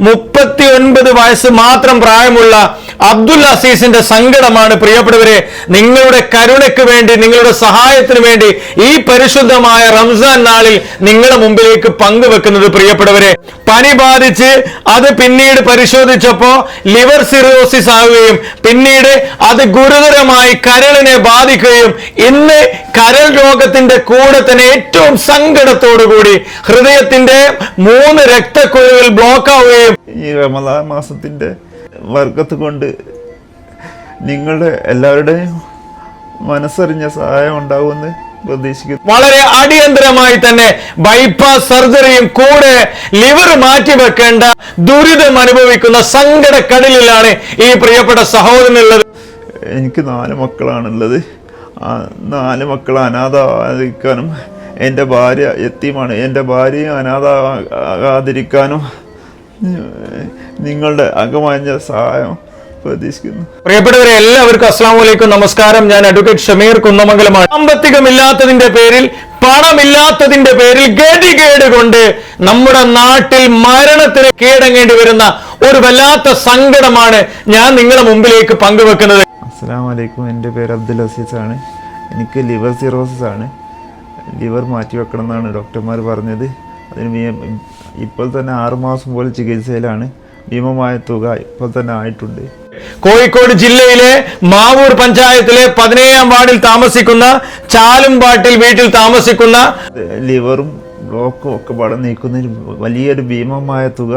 മുപ്പത്തി ഒൻപത് വയസ്സ് മാത്രം പ്രായമുള്ള അബ്ദുൽ അസീസിന്റെ സങ്കടമാണ്. പ്രിയപ്പെട്ടവരെ നിങ്ങളുടെ കരുണയ്ക്ക് വേണ്ടി നിങ്ങളുടെ സഹായത്തിന് വേണ്ടി ഈ പരിശുദ്ധമായ റംസാൻ നാളിൽ നിങ്ങളുടെ മുമ്പിലേക്ക് പങ്കുവെക്കുന്നത് പ്രിയപ്പെട്ടവരെ പനി ബാധിച്ച് അത് പിന്നീട് പരിശോധിച്ചപ്പോ ലിവർ സിറോസിസ് ആവുകയും പിന്നീട് അത് ഗുരുതരമായി കരളിനെ ബാധിക്കുകയും ഇന്ന് കരൾ രോഗത്തിന്റെ കൂടെ തന്നെ ഏറ്റവും സങ്കടത്തോടു കൂടി ഹൃദയത്തിന്റെ മൂന്ന് രക്തക്കുഴലുകൾ ബ്ലോക്ക് ആവുകയും ഈ റമദാൻ മാസത്തിന്റെ വർക്കത്ത് കൊണ്ട് നിങ്ങളുടെ എല്ലാവരുടെയും മനസ്സറിഞ്ഞ സഹായം ഉണ്ടാവുമെന്ന് പ്രതീക്ഷിക്കുന്നു. വളരെ അടിയന്തരമായി തന്നെ ബൈപ്പാസ് സർജറിയും കൂടെ ലിവർ മാറ്റിവെക്കേണ്ട ദുരിതം അനുഭവിക്കുന്ന സങ്കടക്കടലിലാണ് ഈ പ്രിയപ്പെട്ട സഹോദരനുള്ളത്. എനിക്ക് നാല് മക്കളാണുള്ളത്. ആ നാല് മക്കൾ അനാഥാതിരിക്കാനും എന്റെ ഭാര്യ എത്തിയുമാണ്. എന്റെ ഭാര്യയും അനാഥാകാതിരിക്കാനും നിങ്ങളുടെ അകമാഞ്ഞ സഹായം പ്രതീക്ഷിക്കുന്നു. പ്രിയപ്പെട്ടവരെ എല്ലാവർക്കും അസ്സാം വലൈക്കും നമസ്കാരം. ഞാൻ അഡ്വക്കേറ്റ് ഷമീർ കുന്നമംഗലമാണ്. സാമ്പത്തികമില്ലാത്തതിന്റെ പേരിൽ പണമില്ലാത്തതിന്റെ പേരിൽ ഗതികേട് കൊണ്ട് നമ്മുടെ നാട്ടിൽ മരണത്തിന് കീഴടങ്ങേണ്ടി വരുന്ന ഒരു വല്ലാത്ത സങ്കടമാണ് ഞാൻ നിങ്ങളുടെ മുമ്പിലേക്ക് പങ്കുവെക്കുന്നത്. അസ്സാം വലൈക്കും എന്റെ പേര് അബ്ദുൽ അസീസ് ആണ്. എനിക്ക് ലിവർ സിറോസിസ് ആണ്. ലിവർ മാറ്റി വെക്കണം എന്നാണ് ഡോക്ടർമാർ പറഞ്ഞത്. അതിന് ഇപ്പോൾ തന്നെ ആറുമാസം പോലെ ചികിത്സയിലാണ് ഭീമമായ തുക ഇപ്പോൾ തന്നെ ആയിട്ടുണ്ട്. കോഴിക്കോട് ജില്ലയിലെ മാവൂർ പഞ്ചായത്തിലെ പതിനേഴാം വാർഡിൽ താമസിക്കുന്ന ചാലുംപാട്ടിൽ വീട്ടിൽ താമസിക്കുന്ന ലിവറും ബ്ലോക്കും ഒക്കെ പടം നീക്കുന്നതിന് വലിയൊരു ഭീമമായ തുക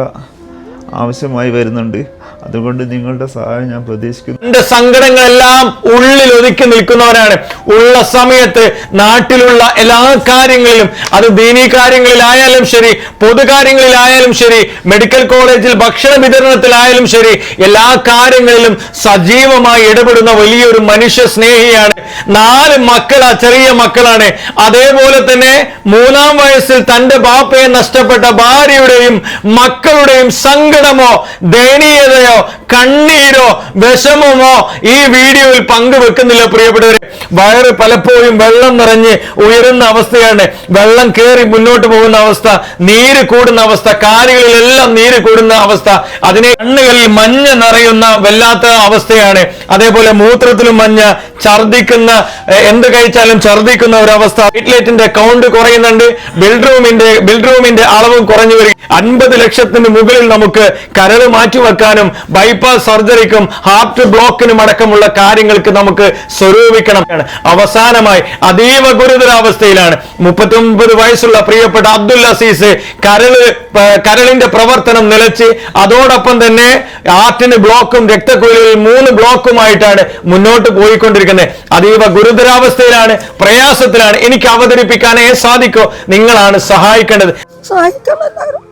ആവശ്യമായി വരുന്നുണ്ട്. അതുകൊണ്ട് നിങ്ങളുടെ സഹായം ഞാൻ പ്രതീക്ഷിക്കുന്നു. എന്റെ സങ്കടങ്ങളെല്ലാം ഉള്ളിൽ ഒതുക്കി നിൽക്കുന്നവരാണ്. ഉള്ള സമയത്ത് നാട്ടിലുള്ള എല്ലാ കാര്യങ്ങളിലും അത് ദീനീ കാര്യങ്ങളിലായാലും ശരി പൊതുകാര്യങ്ങളിലായാലും ശരി മെഡിക്കൽ കോളേജിൽ ഭക്ഷണ വിതരണത്തിലായാലും ശരി എല്ലാ കാര്യങ്ങളിലും സജീവമായി ഇടപെടുന്ന വലിയൊരു മനുഷ്യ സ്നേഹിയാണ്. നാല് മക്കളാ ചെറിയ മക്കളാണ്. അതേപോലെ തന്നെ മൂന്നാം വയസ്സിൽ തന്റെ ബാപ്പയെ നഷ്ടപ്പെട്ട ഭാര്യയുടെയും മക്കളുടെയും സങ്കടമോ ദയനീയതയോ കണ്ണീരോ വിഷമമോ ഈ വീഡിയോയിൽ പങ്കുവെക്കുന്നില്ല പ്രിയപ്പെട്ടവരെ. വയറ് പലപ്പോഴും വെള്ളം നിറഞ്ഞ് ഉയരുന്ന അവസ്ഥയാണ്. വെള്ളം കയറി മുന്നോട്ട് പോകുന്ന അവസ്ഥ നീര് കൂടുന്ന അവസ്ഥ കാലുകളിലെല്ലാം നീര് കൂടുന്ന അവസ്ഥ അതിനെ കണ്ണുകളിൽ മഞ്ഞ നിറയുന്ന വല്ലാത്ത അവസ്ഥയാണ്. അതേപോലെ മൂത്രത്തിലും മഞ്ഞ ഛർദിക്കുന്ന എന്ത് കഴിച്ചാലും ഛർദിക്കുന്ന ഒരവസ്ഥ. വീട്ടിലേറ്റിന്റെ കൗണ്ട് കുറയുന്നുണ്ട്. ബിൽഡ്റൂമിന്റെ ബിൽഡ്റൂമിന്റെ അളവും കുറഞ്ഞു വരും അൻപത് ലക്ഷത്തിന് മുകളിൽ നമുക്ക് കരട് മാറ്റിവെക്കാനും ബൈപ്പാസ് സർജറിക്കും ഹാർട്ട് ബ്ലോക്കിനും അടക്കമുള്ള കാര്യങ്ങൾക്ക് നമുക്ക് സ്വരൂപിക്കണം. അവസാനമായി അതീവ ഗുരുതരാവസ്ഥയിലാണ്. മുപ്പത്തി ഒമ്പത് വയസ്സുള്ള പ്രിയപ്പെട്ട അബ്ദുൽ അസീസ് കരൾ കരളിന്റെ പ്രവർത്തനം നിലച്ച് അതോടൊപ്പം തന്നെ ആർട്ടിന് ബ്ലോക്കും രക്തക്കുഴലിൽ മൂന്ന് ബ്ലോക്കുമായിട്ടാണ് മുന്നോട്ട് പോയിക്കൊണ്ടിരിക്കുന്നത്. അതീവ ഗുരുതരാവസ്ഥയിലാണ് പ്രയാസത്തിലാണ്. എനിക്ക് അവതരിപ്പിക്കാനേ സാധിക്കോ. നിങ്ങളാണ് സഹായിക്കേണ്ടത്. സഹായിക്കണം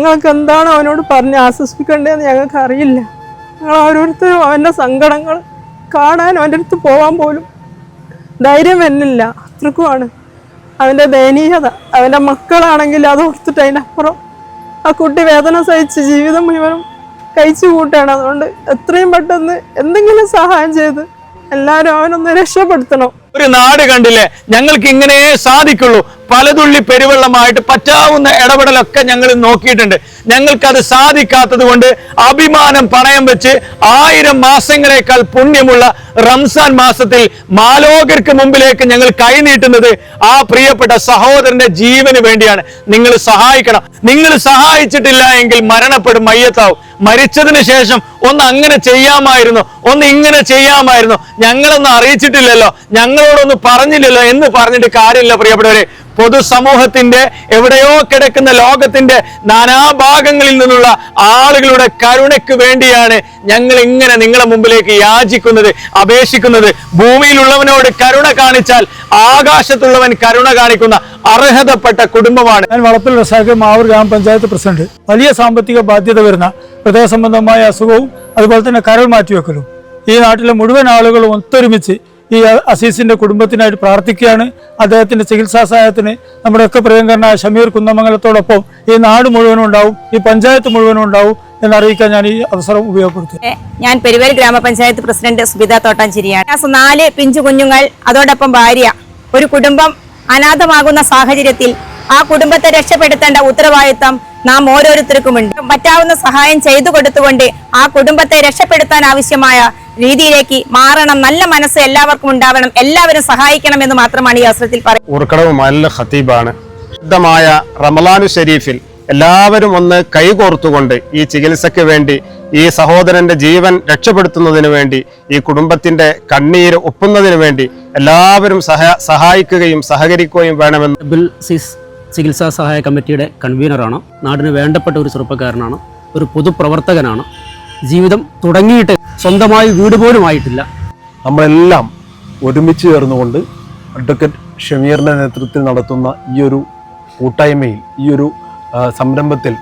ഞങ്ങൾക്ക് എന്താണ് അവനോട് പറഞ്ഞ് ആശ്വസിപ്പിക്കേണ്ടതെന്ന് ഞങ്ങൾക്ക് അറിയില്ല. ഞങ്ങൾ ഓരോരുത്തരും അവന്റെ സങ്കടങ്ങൾ കാണാൻ അവന്റെ അടുത്ത് പോകാൻ പോലും ധൈര്യം വരുന്നില്ല അത്രക്കുമാണ് അവന്റെ ദയനീയത. അവന്റെ മക്കളാണെങ്കിൽ അത് ഓർത്തിട്ട് അതിനപ്പുറം ആ കുട്ടി വേദന സഹിച്ച് ജീവിതം മുഴുവനും കഴിച്ചു കൂട്ടുകയാണ്. അതുകൊണ്ട് എത്രയും പെട്ടെന്ന് എന്തെങ്കിലും സഹായം ചെയ്ത് എല്ലാവരും അവനൊന്ന് രക്ഷപ്പെടുത്തണം. ഒരു നാട് കണ്ടില്ലേ? ഞങ്ങൾക്ക് ഇങ്ങനെ സാധിക്കുള്ളൂ. പലതുള്ളി പെരുവെള്ളമായിട്ട് പറ്റാവുന്ന ഇടപെടലൊക്കെ ഞങ്ങൾ നോക്കിയിട്ടുണ്ട്. ഞങ്ങൾക്കത് സാധിക്കാത്തത് കൊണ്ട് അഭിമാനം പണയം വെച്ച് ആയിരം മാസങ്ങളെക്കാൾ പുണ്യമുള്ള റംസാൻ മാസത്തിൽ മാലോകർക്ക് മുമ്പിലേക്ക് ഞങ്ങൾ കൈനീട്ടുന്നത് ആ പ്രിയപ്പെട്ട സഹോദരന്റെ ജീവന് വേണ്ടിയാണ്. നിങ്ങൾ സഹായിക്കണം. നിങ്ങൾ സഹായിച്ചിട്ടില്ല എങ്കിൽ മരണപ്പെടും മയ്യത്താവും. മരിച്ചതിന് ശേഷം ഒന്ന് അങ്ങനെ ചെയ്യാമായിരുന്നു ഒന്ന് ഇങ്ങനെ ചെയ്യാമായിരുന്നു. ഞങ്ങളൊന്നും അറിയിച്ചിട്ടില്ലല്ലോ ഞങ്ങളോടൊന്ന് പറഞ്ഞില്ലല്ലോ എന്ന് പറഞ്ഞിട്ട് കാര്യമില്ല പ്രിയപ്പെട്ടവരെ. പൊതുസമൂഹത്തിന്റെ എവിടെയോ കിടക്കുന്ന ലോകത്തിന്റെ നാനാഭാഗങ്ങളിൽ നിന്നുള്ള ആളുകളുടെ കരുണയ്ക്ക് വേണ്ടിയാണ് ഞങ്ങൾ ഇങ്ങനെ നിങ്ങളെ മുമ്പിലേക്ക് യാചിക്കുന്നത് അപേക്ഷിക്കുന്നത്. ഭൂമിയിലുള്ളവനോട് കരുണ കാണിച്ചാൽ ആകാശത്തുള്ളവൻ കരുണ കാണിക്കുന്ന അർഹതപ്പെട്ട കുടുംബമാണ്. ഞാൻ വളപ്പിൽ റസാഖ് മാവൂർ ഗ്രാമപഞ്ചായത്ത് പ്രസിഡന്റ്. വലിയ സാമ്പത്തിക ബാധ്യത വരുന്ന ഹൃദയ സംബന്ധമായ അസുഖവും അതുപോലെ തന്നെ കരൾ മാറ്റിവെക്കലും. ഈ നാട്ടിലെ മുഴുവൻ ആളുകളും ഒത്തൊരുമിച്ച് ഈ അസീസിന്റെ കുടുംബത്തിനായിട്ട് പ്രാർത്ഥിക്കുകയാണ്. അദ്ദേഹത്തിന്റെ ചികിത്സാ സഹായത്തിന് നമ്മുടെയൊക്കെ പ്രിയങ്കരനായ ഷമീർ കുന്നമംഗലത്തോടൊപ്പം ഈ നാട് മുഴുവനും ഉണ്ടാവും ഈ പഞ്ചായത്ത് മുഴുവനും ഉണ്ടാവും എന്നറിയിക്കാൻ ഞാൻ ഈ അവസരം ഉപയോഗപ്പെടുത്തും ഞാൻ പെരുവേൽ ഗ്രാമപഞ്ചായത്ത് പ്രസിഡന്റ് സുബിത തോട്ടാഞ്ചേരിയാണ്. നാല് പിഞ്ചു കുഞ്ഞുങ്ങൾ അതോടൊപ്പം ഭാര്യ. ഒരു കുടുംബം അനാഥമാകുന്ന സാഹചര്യത്തിൽ ആ കുടുംബത്തെ രക്ഷപ്പെടുത്തേണ്ട ഉത്തരവാദിത്തം നാം ഓരോരുത്തർക്കുമുണ്ട് പറ്റാവുന്ന സഹായം ചെയ്തു കൊടുത്തുകൊണ്ട് ആ കുടുംബത്തെ രക്ഷപ്പെടുത്താൻ ആവശ്യമായ രീതിയിലേക്ക് മാറണം. നല്ല മനസ്സ് എല്ലാവർക്കും ഉണ്ടാവണം. എല്ലാവരും സഹായിക്കണം എന്ന് മാത്രമാണ് ഈ അവസരത്തിൽ പറയുന്നത്. ഖത്തീബാണ്. ശുദ്ധമായ റമലാനു ഷെരീഫിൽ എല്ലാവരും ഒന്ന് കൈകോർത്തുകൊണ്ട് ഈ ചികിത്സയ്ക്ക് വേണ്ടി ഈ സഹോദരന്റെ ജീവൻ രക്ഷപ്പെടുത്തുന്നതിന് വേണ്ടി ഈ കുടുംബത്തിന്റെ കണ്ണീര് ഒപ്പുന്നതിന് വേണ്ടി എല്ലാവരും സഹ സഹായിക്കുകയും സഹകരിക്കുകയും വേണമെന്ന് ചികിത്സാ സഹായ കമ്മിറ്റിയുടെ കൺവീനറാണ്. നാടിന് വേണ്ടപ്പെട്ട ഒരു ചെറുപ്പക്കാരനാണ്. ഒരു പൊതുപ്രവർത്തകനാണ്. ജീവിതം തുടങ്ങിയിട്ട് സ്വന്തമായി വീട് പോലും ആയിട്ടില്ല. നമ്മളെല്ലാം ഒരുമിച്ച് ചേർന്നുകൊണ്ട് അഡ്വക്കേറ്റ് ഷമീറിന്റെ നേതൃത്വത്തിൽ നടത്തുന്ന ഈ ഒരു കൂട്ടായ്മയിൽ ഈ ഒരു സംരംഭത്തിൽ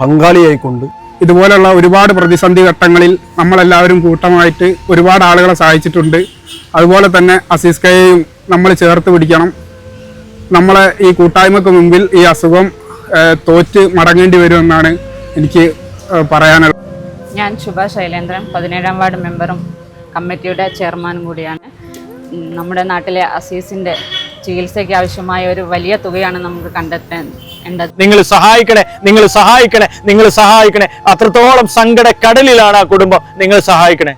പങ്കാളിയായിക്കൊണ്ട് ഇതുപോലുള്ള ഒരുപാട് പ്രതിസന്ധി ഘട്ടങ്ങളിൽ നമ്മളെല്ലാവരും കൂട്ടമായിട്ട് ഒരുപാട് ആളുകളെ സഹായിച്ചിട്ടുണ്ട്. അതുപോലെ തന്നെ അസീസ്കയെയും നമ്മൾ ചേർത്ത് പിടിക്കണം. നമ്മളെ ഈ കൂട്ടായ്മക്ക് മുമ്പിൽ ഈ അസുഖം തോറ്റ് മടങ്ങേണ്ടി വരുമെന്നാണ് എനിക്ക് പറയാനുള്ളത്. ഞാൻ ശുഭ ശൈലേന്ദ്രൻ പതിനേഴാം വാർഡ് മെമ്പറും കമ്മിറ്റിയുടെ ചെയർമാനും കൂടിയാണ്. നമ്മുടെ നാട്ടിലെ അസീസിന്റെ ചികിത്സയ്ക്ക് ആവശ്യമായ ഒരു വലിയ തുകയാണ് നമുക്ക് കണ്ടെത്തേണ്ടത്. നിങ്ങൾ സഹായിക്കണേ നിങ്ങൾ സഹായിക്കണേ നിങ്ങൾ സഹായിക്കണേ. അത്രത്തോളം സങ്കട കടലിലാണ് ആ കുടുംബം. നിങ്ങൾ സഹായിക്കണേ.